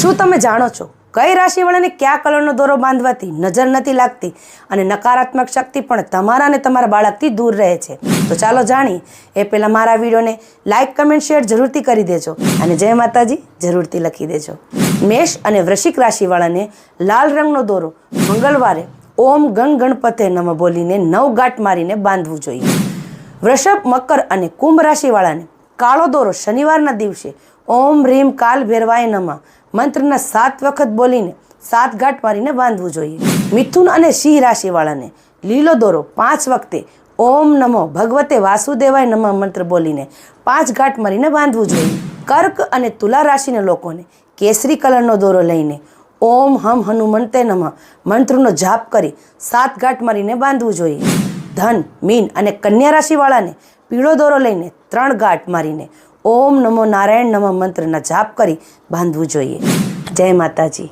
શું તમે જાણો છો? કઈ રાશિવાળાને કયા કલરનો દોરો બાંધવાથી નજર નથી લાગતી અને નકારાત્મક શક્તિ પણ તમારા અને તમારા બાળકથી દૂર રહે છે? તો ચાલો જાણીએ. એ પહેલાં મારા વિડીયોને લાઇક કમેન્ટ, શેર જરૂરથી કરી દેજો અને જય માતાજી જરૂરથી લખી દેજો. મેષ અને વૃશ્ચિક રાશિવાળાને લાલ રંગનો દોરો મંગળવારે ઓમ ગણ ગણપતે નમ બોલીને નવ ગાંઠ મારીને બાંધવું જોઈએ. વૃષભ, મકર અને કુંભ રાશિવાળાને કાળો દોરો શનિવારના દિવસે ઓમ રીમ કાલ ભેરવાય નમઃ. મંત્રના સાત વખત બોલીને સાત ગાંઠ મારીને બાંધવું જોઈએ. મિથુન અને સિંહ રાશિવાળાને લીલો દોરો પાંચ વખતે ઓમ નમો. ભગવતે વાસુદેવાય નમઃ મંત્ર બોલીને પાંચ ગાંઠ મારીને બાંધવું જોઈએ. કર્ક અને તુલા રાશિના લોકોને કેસરી કલરનો દોરો લઈને ઓમ હમ હનુમંતે નમઃ મંત્રનો જાપ કરી સાત ગાંઠ મારીને બાંધવું જોઈએ. ધન, મીન અને કન્યા રાશિવાળાને પીળો દોરો લઈને ત્રણ ગાંઠ મારીને ઓમ નમો નારાયણ નમઃ મંત્રના જાપ કરી બાંધવું જોઈએ. જય માતાજી.